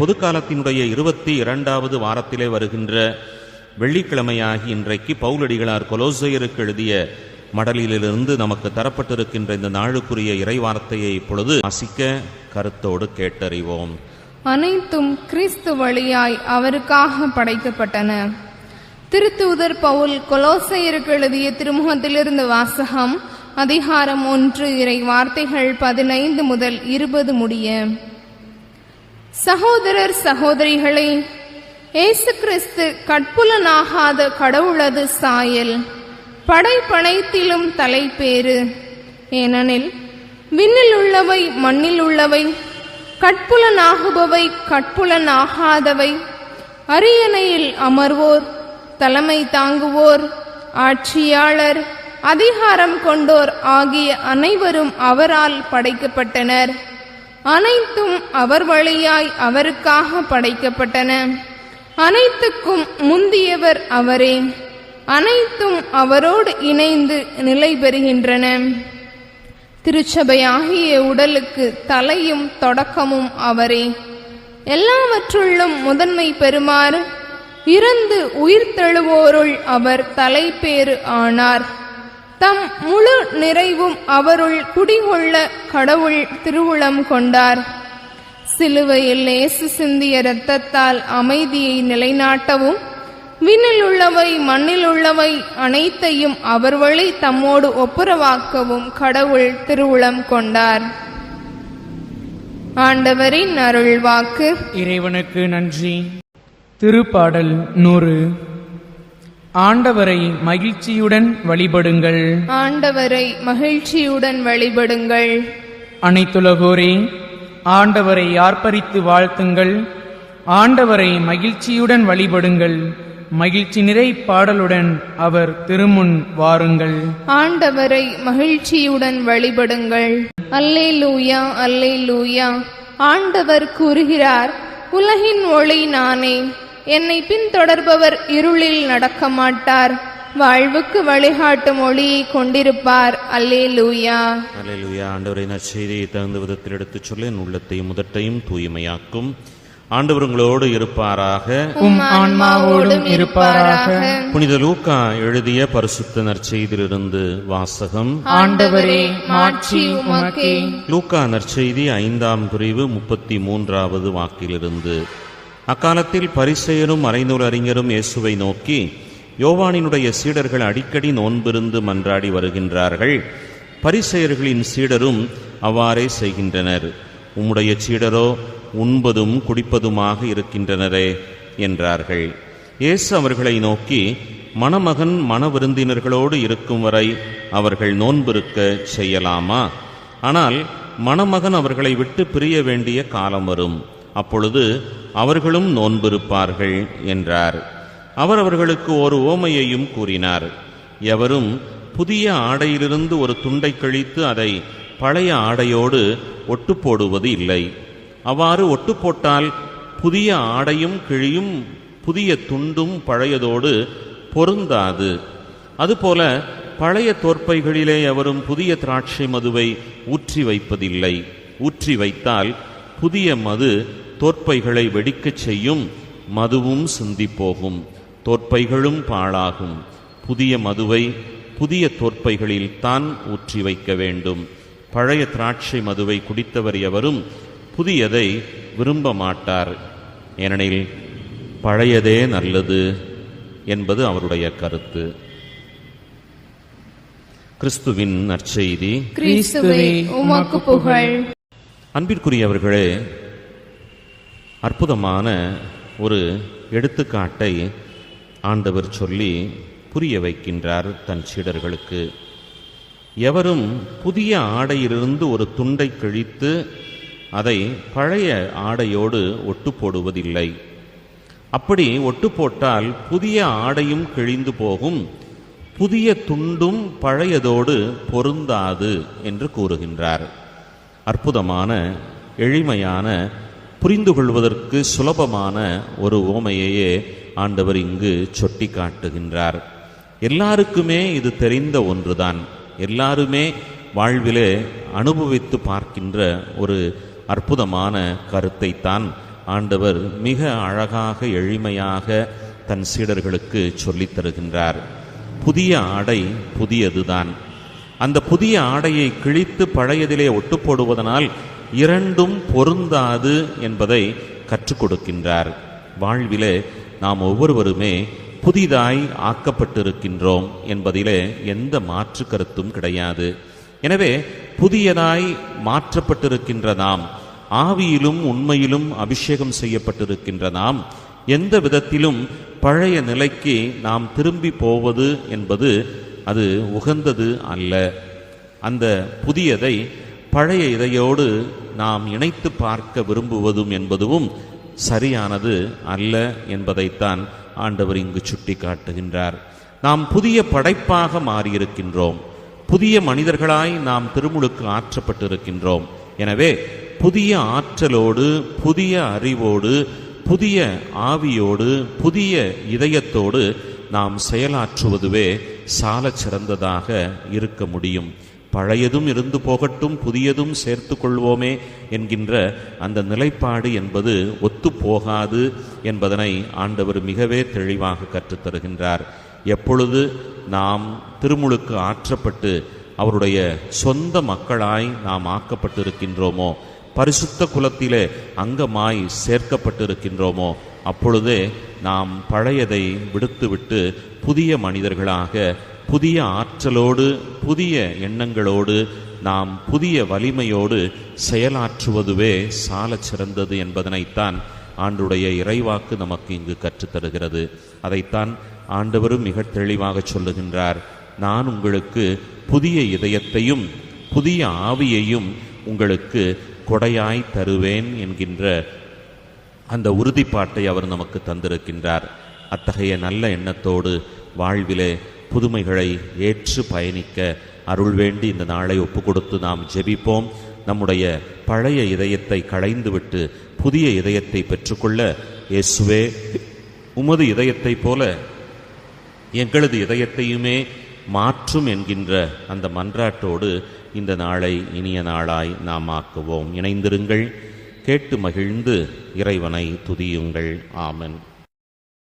பொதுக்காலத்தினுடைய இருபத்தி இரண்டாவது வாரத்திலே வருகின்ற வெள்ளிக்கிழமையாகி இன்றைக்கு பவுலடிகளார் கொலோசையருக்கு எழுதிய மடலிலிருந்து நமக்கு தரப்பட்டிருக்கின்ற இந்த நாளுக்குரிய இறைவார்த்தையை இப்பொழுது வாசிக்க கருத்தோடு கேட்டறிவோம். அனைத்தும் கிறிஸ்து வழியாய் அவருக்காக படைக்கப்பட்டன. திருத்தூதர் பவுல் கொலோசையருக்கு எழுதிய திருமுகத்திலிருந்து வாசகம் அதிகாரம் ஒன்று இறை வார்த்தைகள் பதினைந்து முதல் இருபது முடிய. சகோதரர் சகோதரிகளே இயேசு கிறிஸ்து கட்புலனாகாத கடவுளது சாயல் படைப்பனைத்திலும் தலைப்பேறு. ஏனெனில் விண்ணில் உள்ளவை மண்ணில் உள்ளவை கட்புலனாகுபவை கட்புலனாகாதவை அரியணையில் அமர்வோர் தலைமை தாங்குவோர் ஆட்சியாளர் அதிகாரம் கொண்டோர் ஆகிய அனைவரும் அவரால் படைக்கப்பட்டனர். அனைத்தும் அவர் வழியாய் அவருக்காக படைக்கப்பட்டன. அனைத்துக்கும் முந்தியவர் அவரே. அனைத்தும் அவரோடு இணைந்து நிலை பெறுகின்றன. திருச்சபையாகிய உடலுக்கு தலையும் தொடக்கமும் அவரே. எல்லாவற்றுள்ளும் முதன்மை பெறுமாறு இறந்து உயிர்த்தெழுவோருள் அவர் தலைப்பேறு ஆனார். தம் முழு நிறைவும் அவருள் குடிகொள்ள கடவுள் திருவுளம் கொண்டார். சிலுவையில் நேசு சிந்திய இரத்தத்தால் அமைதியை நிலைநாட்டவும் விண்ணில் உள்ளவை மண்ணில் உள்ளவை அனைத்தையும் அவர் வழி தம்மோடு ஒப்புரவாக்கவும் கடவுள் திருவுளம் கொண்டார். ஆண்டவரின் அருள்வாக்கு. இறைவனுக்கு நன்றி. திருப்பாடல் நூறு. ஆண்டவரை மகிழ்ச்சியுடன் வழிபடுங்கள். ஆண்டவரை மகிழ்ச்சியுடன் வழிபடுங்கள். அனைத்துலகோரே ஆண்டவரை ஆர்ப்பரித்து வாழ்த்துங்கள். ஆண்டவரை மகிழ்ச்சியுடன் வழிபடுங்கள். மகிழ்ச்சி நிறை பாடலுடன் அவர் திருமுன் வாருங்கள். ஆண்டவரை மகிழ்ச்சியுடன் வழிபடுங்கள். அல்லே லூயா அல்லே லூயா ஆண்டவர் கூறுகிறார் உலகின் ஒளி நானே. என்னை பின்தொடர்பவர் இருளில் நடக்க மாட்டார் வாழ்வுக்கு வழிகாட்டும் ஒளியை கொண்டிருப்பார். அல்லே லூயா அல்லேலூயா. ஆண்டவரை நற்செய்தியை தகுந்த விதத்தில் எடுத்துச் சொல்ல உள்ளத்தையும் முதட்டையும் தூய்மையாக்கும். ஆண்டவர் உங்களோடு இருப்பாராக. உம் ஆன்மாவோடும் இருப்பாராக. புனித லூக்கா எழுதிய பரிசுத்த நற்செய்தியிலிருந்து வாசகம். ஆண்டவரே மாட்சி உமக்கே. லூக்கா நற்செய்தி ஐந்தாம் பிரிவு முப்பத்தி மூன்றாவது வாக்கிலிருந்து. அக்காலத்தில் பரிசெயரும் மறைநூல் அறிஞரும் இயேசுவை நோக்கி யோவானினுடைய சீடர்கள் அடிக்கடி நோன்பிருந்து மன்றாடி வருகின்றார்கள். பரிசெயர்களின் சீடரும் அவ்வாறே செய்கின்றனர். உம்முடைய சீடரோ உண்பதும் குடிப்பதுமாக இருக்கின்றனரே என்றார்கள். இயேசு அவர்களை நோக்கி மணமகன் மணவிருந்தினர்களோடு இருக்கும் வரை அவர்கள் நோன்பிருக்க செய்யலாமா? ஆனால் மணமகன் அவர்களை விட்டு பிரிய வேண்டிய காலம் வரும். அப்பொழுது அவர்களும் நோன்பிருப்பார்கள் என்றார். அவர் அவர்களுக்கு ஒரு ஓமையையும் கூறினார். எவரும் புதிய ஆடையிலிருந்து ஒரு துண்டை கழித்து அதை பழைய ஆடையோடு ஒட்டு போடுவது இல்லை. அவ்வாறு ஒட்டு போட்டால் புதிய ஆடையும் கிழியும் புதிய துண்டும் பழையதோடு பொருந்தாது. அதுபோல பழைய தோற்பைகளிலே எவரும் புதிய திராட்சை மதுவை ஊற்றி வைப்பதில்லை. ஊற்றி வைத்தால் புதிய மது தோற்பைகளை வெடிக்கச் செய்யும் மதுவும் சிந்திப் போகும் தோற்பைகளும் பாழாகும். புதிய மதுவை புதிய தோற்பைகளில் தான் ஊற்றி வைக்க வேண்டும். பழைய திராட்சை மதுவை குடித்தவர் எவரும் புதியதை விரும்ப மாட்டார். ஏனெனில் பழையதே நல்லது என்பது அவருடைய கருத்து. கிறிஸ்துவின் நற்செய்தி. கிறிஸ்துவே உமக்கு புகழ். அன்பிற்குரியவர்களே அற்புதமான ஒரு எடுத்துக்காட்டை ஆண்டவர் சொல்லி புரிய வைக்கின்றார் தன் சீடர்களுக்கு. எவரும் புதிய ஆடையிலிருந்து ஒரு துண்டை கிழித்து அதை பழைய ஆடையோடு ஒட்டு போடுவதில்லை அப்படி ஒட்டு போட்டால் புதிய ஆடையும் கிழிந்து போகும் புதிய துண்டும் பழையதோடு பொருந்தாது என்று கூறுகின்றார். அற்புதமான எளிமையான புரிந்து கொள்வதற்கு சுலபமான ஒரு ஓமையையே ஆண்டவர் இங்கு சுட்டி காட்டுகின்றார் எல்லாருக்குமே இது தெரிந்த ஒன்றுதான். எல்லாருமே வாழ்விலே அனுபவித்து பார்க்கின்ற ஒரு அற்புதமான கருத்தைத்தான் ஆண்டவர் மிக அழகாக எளிமையாக தன் சீடர்களுக்கு சொல்லித் தருகின்றார். புதிய ஆடை புதியதுதான். அந்த புதிய ஆடையை கிழித்து பழையதிலே ஒட்டு போடுவதனால் இரண்டும் பொருந்தாது என்பதை கற்றுக் கொடுக்கின்றார் வாழ்விலே நாம் ஒவ்வொருவருமே புதிதாய் ஆக்கப்பட்டிருக்கின்றோம் என்பதிலே எந்த மாற்று கருத்தும் கிடையாது. எனவே புதியதாய் மாற்றப்பட்டிருக்கின்ற நாம் ஆவியிலும் உண்மையிலும் அபிஷேகம் செய்யப்பட்டிருக்கின்ற நாம் எந்த விதத்திலும் பழைய நிலைக்கு நாம் திரும்பி போவது என்பது அது உகந்தது அல்ல. அந்த புதியதை பழைய இதையோடு நாம் இணைத்து பார்க்க விரும்புவதும் என்பதும் சரியானது அல்ல என்பதைத்தான் ஆண்டவர் இங்கு சுட்டி காட்டுகின்றார் நாம் புதிய படைப்பாக மாறியிருக்கின்றோம். புதிய மனிதர்களாய் நாம் திருமுழுக்கு ஆற்றப்பட்டிருக்கின்றோம். எனவே புதிய ஆற்றலோடு புதிய அறிவோடு புதிய ஆவியோடு புதிய இதயத்தோடு நாம் செயலாற்றுவதுவே சால சிறந்ததாக இருக்க முடியும். பழையதும் இருந்து போகட்டும் புதியதும் சேர்த்து கொள்வோமே என்கின்ற அந்த நிலைப்பாடு என்பது ஒத்துப்போகாது என்பதனை ஆண்டவர் மிகவே தெளிவாக கற்றுத் தருகின்றார் எப்பொழுது நாம் திருமுழுக்கு ஆற்றப்பட்டு அவருடைய சொந்த மக்களாய் நாம் ஆக்கப்பட்டிருக்கின்றோமோ பரிசுத்த குலத்திலே அங்கமாய் சேர்க்கப்பட்டிருக்கின்றோமோ அப்பொழுதே நாம் பழையதை விடுத்துவிட்டு புதிய மனிதர்களாக புதிய ஆற்றலோடு புதிய எண்ணங்களோடு நாம் புதிய வலிமையோடு செயலாற்றுவதுவே சாலச் சிறந்தது என்பதனைத்தான் ஆண்டுடைய இறைவாக்கு நமக்கு இங்கு கற்றுத்தருகிறது. அதைத்தான் ஆண்டவரும் மிக தெளிவாக சொல்லுகின்றார். நான் உங்களுக்கு புதிய இதயத்தையும் புதிய ஆவியையும் உங்களுக்கு கொடையாய் தருவேன் என்கின்ற அந்த உறுதிப்பாட்டை அவர் நமக்கு தந்திருக்கின்றார். அத்தகைய நல்ல எண்ணத்தோடு வாழ்விலே புதுமைகளை ஏற்று பயணிக்க அருள் வேண்டி இந்த நாளை ஒப்பு கொடுத்து நாம் ஜெபிப்போம். நம்முடைய பழைய இதயத்தை களைந்துவிட்டு புதிய இதயத்தை பெற்றுக்கொள்ள இயேசுவே உமது இதயத்தைப் போல எங்களது இதயத்தையுமே மாற்றும் என்கின்ற அந்த மன்றாட்டோடு இந்த நாளை இனிய நாளாய் நாம் ஆக்குவோம். இணைந்திருங்கள். கேட்டு மகிழ்ந்து இறைவனை துதியுங்கள். ஆமன்.